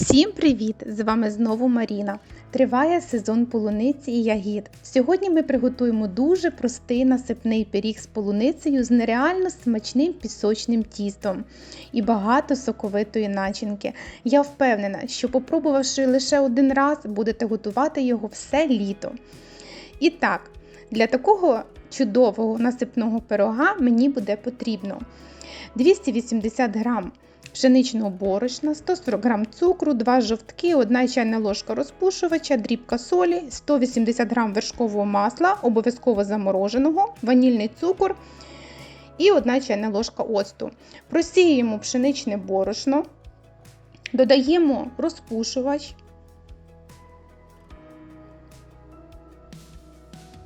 Всім привіт! З вами знову Маріна. Триває сезон полуниці і ягід. Сьогодні ми приготуємо дуже простий насипний пиріг з полуницею з нереально смачним пісочним тістом і багато соковитої начинки. Я впевнена, що попробувавши лише один раз, будете готувати його все літо. І так, для такого чудового насипного пирога мені буде потрібно 280 грам пшеничного борошна, 140 г цукру, 2 жовтки, 1 чайна ложка розпушувача, дрібка солі, 180 г вершкового масла, обов'язково замороженого, ванільний цукор і 1 чайна ложка оцту. Просіюємо пшеничне борошно, додаємо розпушувач,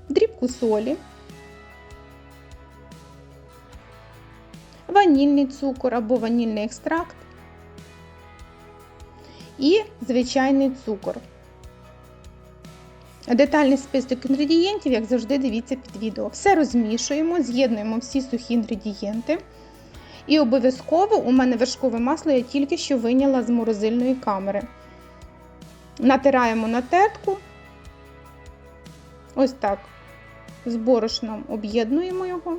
дрібку солі. Ванільний цукор або ванільний екстракт і звичайний цукор. Детальний список інгредієнтів, як завжди, дивіться під відео. Все розмішуємо, з'єднуємо всі сухі інгредієнти. І обов'язково у мене вершкове масло я тільки що виняла з морозильної камери. Натираємо на тертку. Ось так. З борошном об'єднуємо його.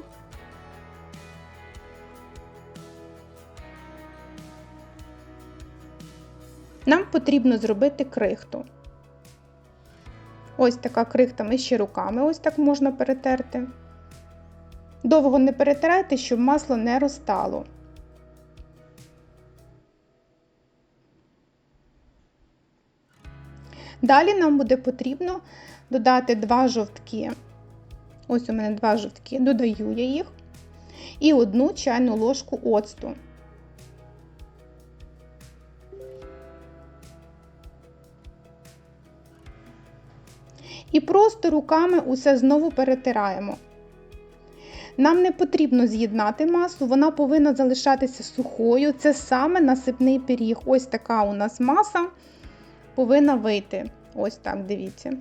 Нам потрібно зробити крихту. Ось така крихта ми ще руками ось так можна перетерти. Довго не перетирайте, щоб масло не розтало. Далі нам буде потрібно додати два жовтки. Ось у мене два жовтки, додаю я їх, і одну чайну ложку оцту. І просто руками усе знову перетираємо. Нам не потрібно з'єднати масу, вона повинна залишатися сухою. Це саме насипний пиріг. Ось така у нас маса повинна вийти. Ось так, дивіться.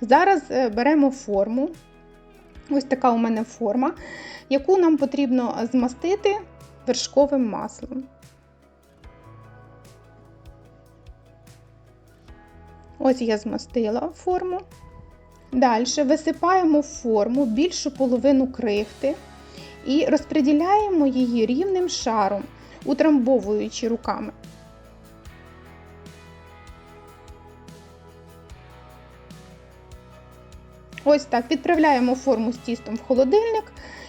Зараз е, беремо форму. Ось така у мене форма, яку нам потрібно змастити вершковим маслом. Ось я змастила форму. Далі висипаємо в форму більшу половину крихти і розподіляємо її рівним шаром, утрамбовуючи руками. Ось так відправляємо форму з тістом в холодильник.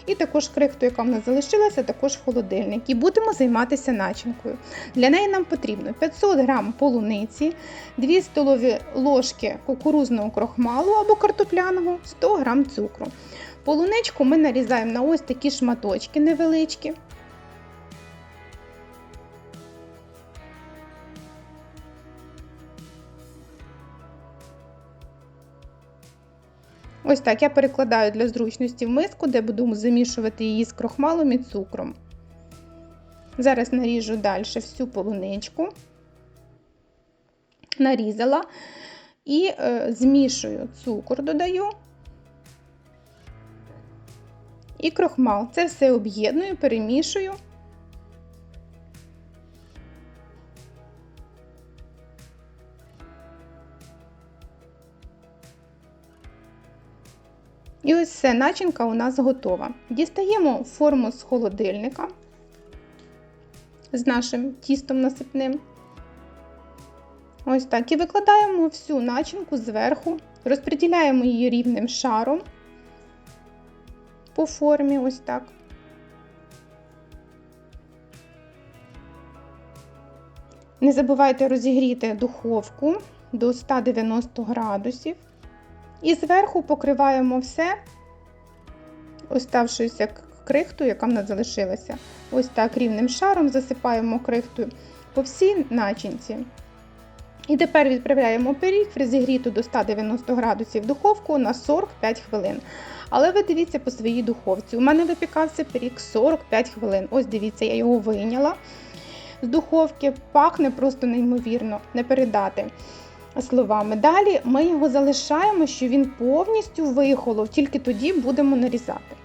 І також крихту, яка в нас залишилася, також в холодильник. І будемо займатися начинкою. Для неї нам потрібно 500 г полуниці, 2 столові ложки кукурузного крохмалу або картопляного, 100 г цукру. Полуничку ми нарізаємо на ось такі шматочки невеличкі. Ось так я перекладаю для зручності в миску, де буду замішувати її з крохмалом і цукром. Зараз наріжу далі всю полуничку, нарізала і е, змішую цукор, додаю і крохмал. Це все об'єдную, перемішую. І ось все, начинка у нас готова. Дістаємо форму з холодильника з нашим тістом насипним. Ось так. І викладаємо всю начинку зверху, розподіляємо її рівним шаром по формі, ось так. Не забувайте розігріти духовку до 190 градусів. І зверху покриваємо все, оставшуюся крихту, яка в нас залишилася. Ось так рівним шаром засипаємо крихтою по всій начинці. І тепер відправляємо пиріг в до 190 градусів духовку на 45 хвилин. Але ви дивіться по своїй духовці. У мене випікався пиріг 45 хвилин. Ось дивіться, я його вийняла з духовки, пахне просто неймовірно, не передати словами. Далі ми його залишаємо, що він повністю вихолов, тільки тоді будемо нарізати.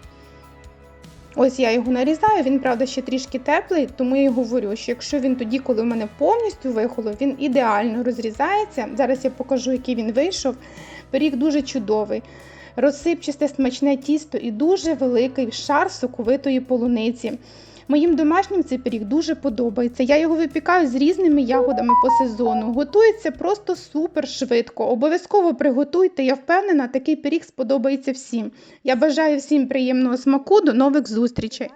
Ось я його нарізаю, він, правда, ще трішки теплий, тому я й говорю, що якщо він тоді, коли в мене повністю вихолов, він ідеально розрізається. Зараз я покажу, який він вийшов. Пиріг дуже чудовий. Розсипчасте смачне тісто і дуже великий шар соковитої полуниці. Моїм домашнім цей пиріг дуже подобається. Я його випікаю з різними ягодами по сезону. Готується просто супер швидко. Обов'язково приготуйте. Я впевнена, такий пиріг сподобається всім. Я бажаю всім приємного смаку. До нових зустрічей.